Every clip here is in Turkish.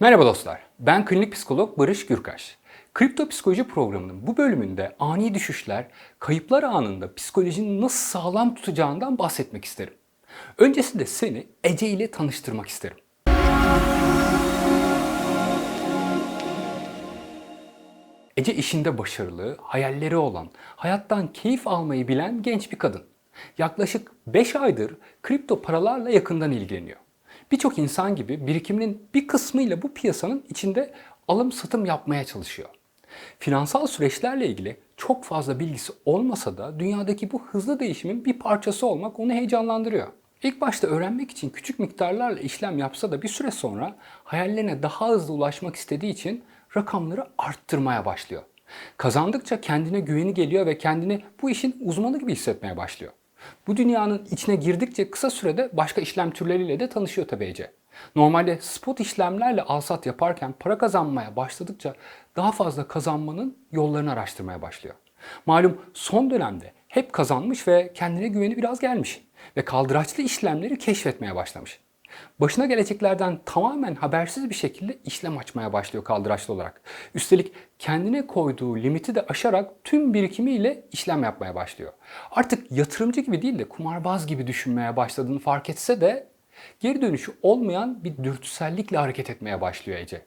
Merhaba dostlar, ben klinik psikolog Barış Gürkaş. Kripto Psikoloji programının bu bölümünde ani düşüşler, kayıplar anında psikolojinin nasıl sağlam tutacağından bahsetmek isterim. Öncesinde seni Ece ile tanıştırmak isterim. Ece işinde başarılı, hayalleri olan, hayattan keyif almayı bilen genç bir kadın. Yaklaşık 5 aydır kripto paralarla yakından ilgileniyor. Birçok insan gibi birikiminin bir kısmıyla bu piyasanın içinde alım satım yapmaya çalışıyor. Finansal süreçlerle ilgili çok fazla bilgisi olmasa da dünyadaki bu hızlı değişimin bir parçası olmak onu heyecanlandırıyor. İlk başta öğrenmek için küçük miktarlarla işlem yapsa da bir süre sonra hayallerine daha hızlı ulaşmak istediği için rakamları arttırmaya başlıyor. Kazandıkça kendine güveni geliyor ve kendini bu işin uzmanı gibi hissetmeye başlıyor. Bu dünyanın içine girdikçe kısa sürede başka işlem türleriyle de tanışıyor tabii Ece. Normalde spot işlemlerle alsat yaparken para kazanmaya başladıkça daha fazla kazanmanın yollarını araştırmaya başlıyor. Malum son dönemde hep kazanmış ve kendine güveni biraz gelmiş ve kaldıraçlı işlemleri keşfetmeye başlamış. Başına geleceklerden tamamen habersiz bir şekilde işlem açmaya başlıyor kaldıraçlı olarak. Üstelik kendine koyduğu limiti de aşarak tüm birikimiyle işlem yapmaya başlıyor. Artık yatırımcı gibi değil de kumarbaz gibi düşünmeye başladığını fark etse de geri dönüşü olmayan bir dürtüsellikle hareket etmeye başlıyor Ece.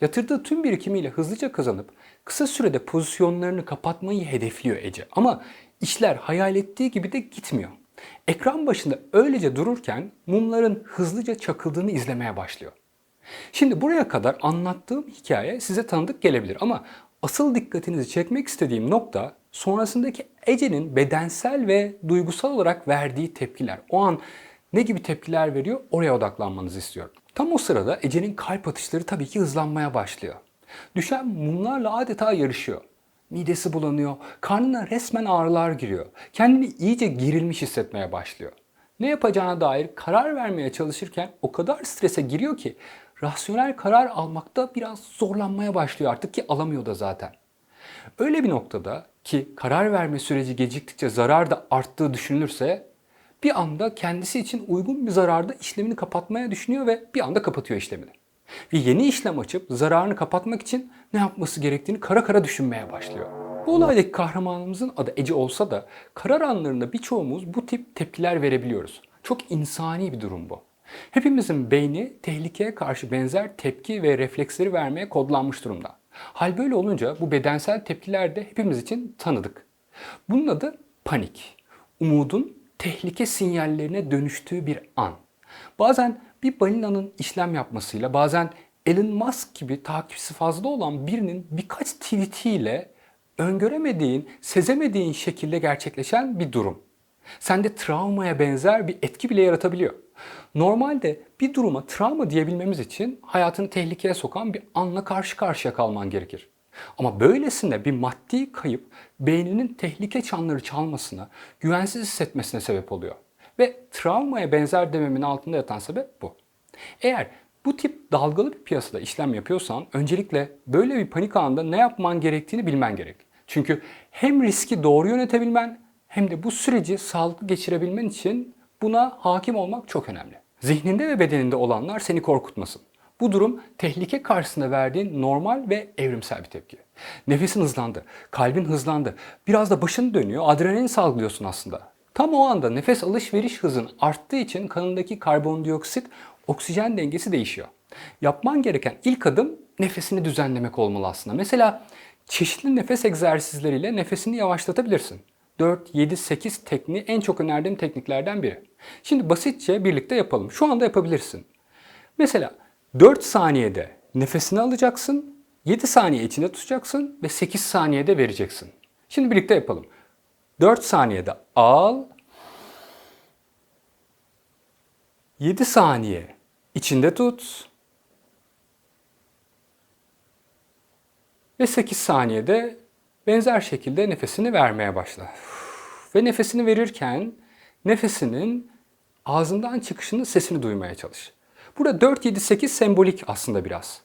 Yatırdığı tüm birikimiyle hızlıca kazanıp kısa sürede pozisyonlarını kapatmayı hedefliyor Ece. Ama işler hayal ettiği gibi de gitmiyor. Ekran başında öylece dururken mumların hızlıca çakıldığını izlemeye başlıyor. Şimdi buraya kadar anlattığım hikaye size tanıdık gelebilir ama asıl dikkatinizi çekmek istediğim nokta sonrasındaki Ece'nin bedensel ve duygusal olarak verdiği tepkiler. O an ne gibi tepkiler veriyor oraya odaklanmanızı istiyorum. Tam o sırada Ece'nin kalp atışları tabii ki hızlanmaya başlıyor. Düşen mumlarla adeta yarışıyor. Midesi bulanıyor, karnına resmen ağrılar giriyor. Kendini iyice gerilmiş hissetmeye başlıyor. Ne yapacağına dair karar vermeye çalışırken o kadar strese giriyor ki rasyonel karar almakta biraz zorlanmaya başlıyor artık ki alamıyor da zaten. Öyle bir noktada ki karar verme süreci geciktikçe zarar da arttığı düşünülürse bir anda kendisi için uygun bir zararda işlemini kapatmaya düşünüyor ve bir anda kapatıyor işlemini. Ve yeni işlem açıp zararını kapatmak için ne yapması gerektiğini kara kara düşünmeye başlıyor. Bu olaydaki kahramanımızın adı Ece olsa da karar anlarında birçoğumuz bu tip tepkiler verebiliyoruz. Çok insani bir durum bu. Hepimizin beyni tehlikeye karşı benzer tepki ve refleksleri vermeye kodlanmış durumda. Hal böyle olunca bu bedensel tepkiler de hepimiz için tanıdık. Bunun adı panik. Umudun tehlike sinyallerine dönüştüğü bir an. Bazen bir balinanın işlem yapmasıyla, bazen Elon Musk gibi takipçisi fazla olan birinin birkaç tweetiyle öngöremediğin, sezemediğin şekilde gerçekleşen bir durum. Sende travmaya benzer bir etki bile yaratabiliyor. Normalde bir duruma travma diyebilmemiz için hayatını tehlikeye sokan bir anla karşı karşıya kalman gerekir. Ama böylesine bir maddi kayıp beyninin tehlike çanları çalmasına, güvensiz hissetmesine sebep oluyor. Ve travmaya benzer dememin altında yatan sebep bu. Eğer bu tip dalgalı bir piyasada işlem yapıyorsan öncelikle böyle bir panik anında ne yapman gerektiğini bilmen gerek. Çünkü hem riski doğru yönetebilmen hem de bu süreci sağlıklı geçirebilmen için buna hakim olmak çok önemli. Zihninde ve bedeninde olanlar seni korkutmasın. Bu durum tehlike karşısında verdiğin normal ve evrimsel bir tepki. Nefesin hızlandı, kalbin hızlandı, biraz da başın dönüyor, adrenalin salgılıyorsun aslında. Tam o anda nefes alışveriş hızın arttığı için kanındaki karbondioksit oksijen dengesi değişiyor. Yapman gereken ilk adım nefesini düzenlemek olmalı aslında. Mesela çeşitli nefes egzersizleriyle nefesini yavaşlatabilirsin. 4, 7, 8 tekniği en çok önerdiğim tekniklerden biri. Şimdi basitçe birlikte yapalım. Şu anda yapabilirsin. Mesela 4 saniyede nefesini alacaksın, 7 saniye içinde tutacaksın ve 8 saniyede vereceksin. Şimdi birlikte yapalım. 4 saniyede al. 7 saniye içinde tut. Ve 8 saniyede benzer şekilde nefesini vermeye başla. Ve nefesini verirken nefesinin ağzından çıkışının sesini duymaya çalış. Burada 4, 7, 8 sembolik aslında biraz.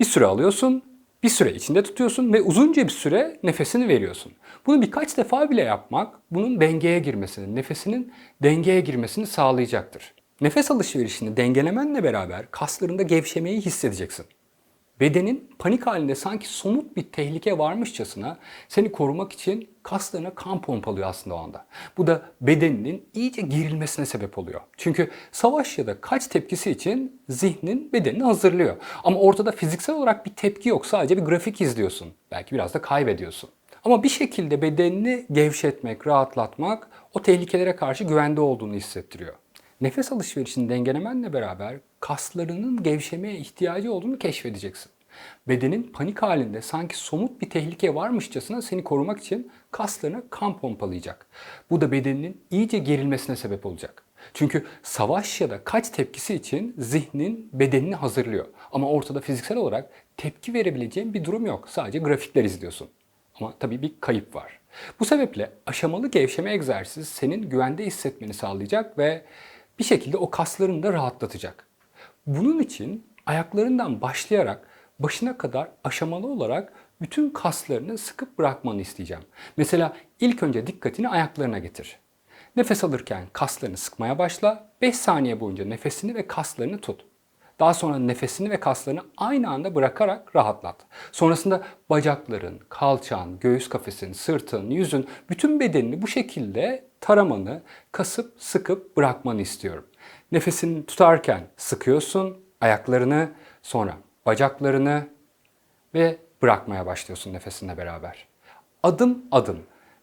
Bir süre alıyorsun, bir süre içinde tutuyorsun ve uzunca bir süre nefesini veriyorsun. Bunu birkaç defa bile yapmak bunun dengeye girmesini, nefesinin dengeye girmesini sağlayacaktır. Nefes alışverişini dengelemenle beraber kaslarında gevşemeyi hissedeceksin. Bedenin panik halinde sanki somut bir tehlike varmışçasına seni korumak için kaslarına kan pompalıyor aslında o anda. Bu da bedeninin iyice gerilmesine sebep oluyor. Çünkü savaş ya da kaç tepkisi için zihnin bedenini hazırlıyor. Ama ortada fiziksel olarak bir tepki yok. Sadece bir grafik izliyorsun. Belki biraz da kaybediyorsun. Ama bir şekilde bedenini gevşetmek, rahatlatmak o tehlikelere karşı güvende olduğunu hissettiriyor. Nefes alışverişini dengelemenle beraber kaslarının gevşemeye ihtiyacı olduğunu keşfedeceksin. Bedenin panik halinde sanki somut bir tehlike varmışçasına seni korumak için kaslarına kan pompalayacak. Bu da bedeninin iyice gerilmesine sebep olacak. Çünkü savaş ya da kaç tepkisi için zihnin bedenini hazırlıyor. Ama ortada fiziksel olarak tepki verebileceğin bir durum yok. Sadece grafikler izliyorsun. Ama tabii bir kayıp var. Bu sebeple aşamalı gevşeme egzersizi senin güvende hissetmeni sağlayacak ve bir şekilde o kaslarını da rahatlatacak. Bunun için ayaklarından başlayarak başına kadar aşamalı olarak bütün kaslarını sıkıp bırakmanı isteyeceğim. Mesela ilk önce dikkatini ayaklarına getir. Nefes alırken kaslarını sıkmaya başla. 5 saniye boyunca nefesini ve kaslarını tut. Daha sonra nefesini ve kaslarını aynı anda bırakarak rahatlat. Sonrasında bacakların, kalçan, göğüs kafesin, sırtın, yüzün, bütün bedenini bu şekilde taramanı, kasıp sıkıp bırakmanı istiyorum. Nefesini tutarken sıkıyorsun ayaklarını, sonra bacaklarını ve bırakmaya başlıyorsun nefesinle beraber. Adım adım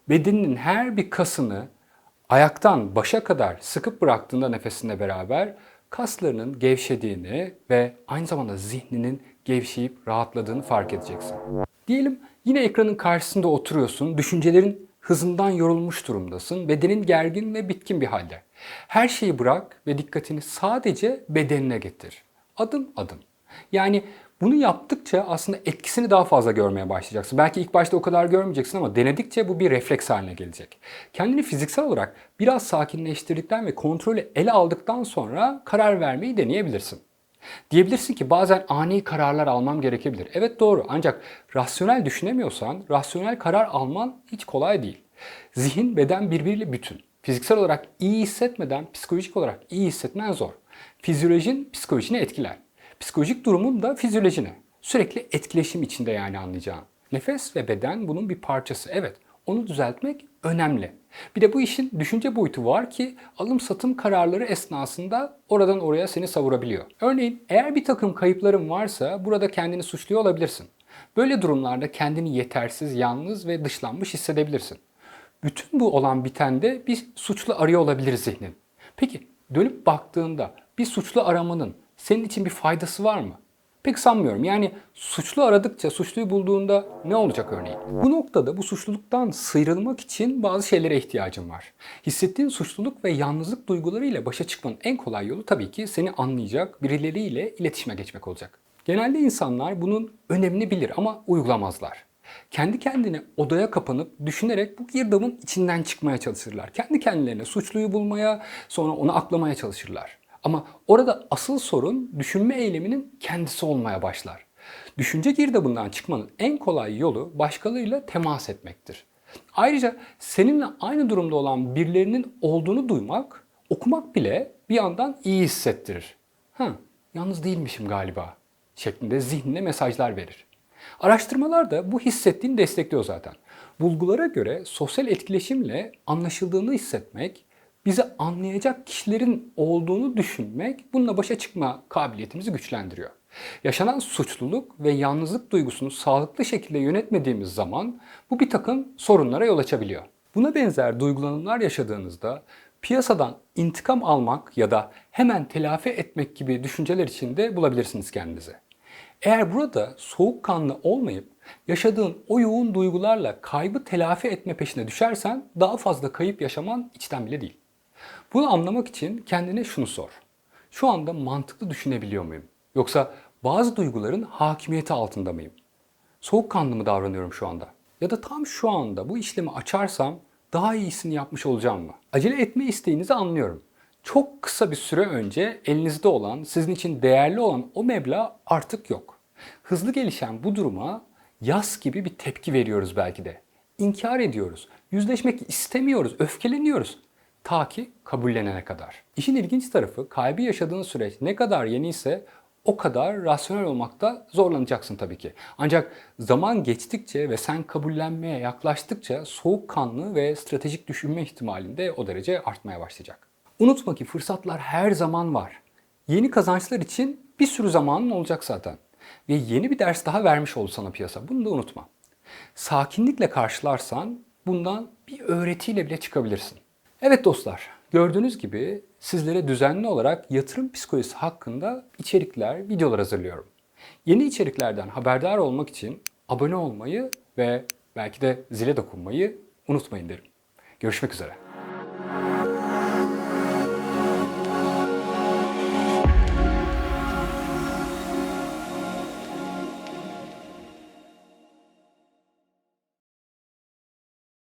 bedeninin her bir kasını ayaktan başa kadar sıkıp bıraktığında nefesinle beraber kaslarının gevşediğini ve aynı zamanda zihninin gevşeyip rahatladığını fark edeceksin. Diyelim yine ekranın karşısında oturuyorsun, düşüncelerin hızından yorulmuş durumdasın, bedenin gergin ve bitkin bir halde. Her şeyi bırak ve dikkatini sadece bedenine getir. Adım adım. Yani bunu yaptıkça aslında etkisini daha fazla görmeye başlayacaksın. Belki ilk başta o kadar görmeyeceksin ama denedikçe bu bir refleks haline gelecek. Kendini fiziksel olarak biraz sakinleştirdikten ve kontrolü ele aldıktan sonra karar vermeyi deneyebilirsin. Diyebilirsin ki bazen ani kararlar almam gerekebilir. Evet doğru ancak rasyonel düşünemiyorsan rasyonel karar alman hiç kolay değil. Zihin, beden birbiriyle bütün. Fiziksel olarak iyi hissetmeden psikolojik olarak iyi hissetmen zor. Fizyolojin psikolojini etkiler. Psikolojik durumun da fizyolojine. Sürekli etkileşim içinde yani anlayacağın. Nefes ve beden bunun bir parçası. Evet, onu düzeltmek önemli. Bir de bu işin düşünce boyutu var ki alım satım kararları esnasında oradan oraya seni savurabiliyor. Örneğin eğer bir takım kayıpların varsa burada kendini suçluyor olabilirsin. Böyle durumlarda kendini yetersiz, yalnız ve dışlanmış hissedebilirsin. Bütün bu olan bitende bir suçlu arıyor olabilir zihnin. Peki dönüp baktığında bir suçlu aramanın senin için bir faydası var mı? Pek sanmıyorum. Yani suçlu aradıkça suçluyu bulduğunda ne olacak örneğin? Bu noktada bu suçluluktan sıyrılmak için bazı şeylere ihtiyacın var. Hissettiğin suçluluk ve yalnızlık duygularıyla başa çıkmanın en kolay yolu tabii ki seni anlayacak birileriyle iletişime geçmek olacak. Genelde insanlar bunun önemini bilir ama uygulamazlar. Kendi kendine odaya kapanıp düşünerek bu girdabın içinden çıkmaya çalışırlar. Kendi kendilerine suçluyu bulmaya, sonra onu aklamaya çalışırlar. Ama orada asıl sorun düşünme eyleminin kendisi olmaya başlar. Düşünce girdabından çıkmanın en kolay yolu başkalarıyla temas etmektir. Ayrıca seninle aynı durumda olan birilerinin olduğunu duymak, okumak bile bir yandan iyi hissettirir. Ha, yalnız değilmişim galiba şeklinde zihnine mesajlar verir. Araştırmalar da bu hissettiğini destekliyor zaten. Bulgulara göre sosyal etkileşimle anlaşıldığını hissetmek, bizi anlayacak kişilerin olduğunu düşünmek bununla başa çıkma kabiliyetimizi güçlendiriyor. Yaşanan suçluluk ve yalnızlık duygusunu sağlıklı şekilde yönetmediğimiz zaman bu bir takım sorunlara yol açabiliyor. Buna benzer duygulanımlar yaşadığınızda piyasadan intikam almak ya da hemen telafi etmek gibi düşünceler içinde bulabilirsiniz kendinizi. Eğer burada soğukkanlı olmayıp yaşadığın o yoğun duygularla kaybı telafi etme peşine düşersen daha fazla kayıp yaşaman içten bile değil. Bunu anlamak için kendine şunu sor. Şu anda mantıklı düşünebiliyor muyum? Yoksa bazı duyguların hakimiyeti altında mıyım? Soğukkanlı mı davranıyorum şu anda? Ya da tam şu anda bu işlemi açarsam daha iyisini yapmış olacağım mı? Acele etme isteğinizi anlıyorum. Çok kısa bir süre önce elinizde olan, sizin için değerli olan o meblağ artık yok. Hızlı gelişen bu duruma yas gibi bir tepki veriyoruz belki de. İnkar ediyoruz. Yüzleşmek istemiyoruz, öfkeleniyoruz. Ta ki kabullenene kadar. İşin ilginç tarafı kaybı yaşadığın süreç ne kadar yeni ise o kadar rasyonel olmakta zorlanacaksın tabii ki. Ancak zaman geçtikçe ve sen kabullenmeye yaklaştıkça soğukkanlı ve stratejik düşünme ihtimalin de o derece artmaya başlayacak. Unutma ki fırsatlar her zaman var. Yeni kazançlar için bir sürü zamanın olacak zaten. Ve yeni bir ders daha vermiş oldu sana piyasa. Bunu da unutma. Sakinlikle karşılarsan bundan bir öğretiyle bile çıkabilirsin. Evet dostlar, gördüğünüz gibi sizlere düzenli olarak yatırım psikolojisi hakkında içerikler, videolar hazırlıyorum. Yeni içeriklerden haberdar olmak için abone olmayı ve belki de zile dokunmayı unutmayın derim. Görüşmek üzere.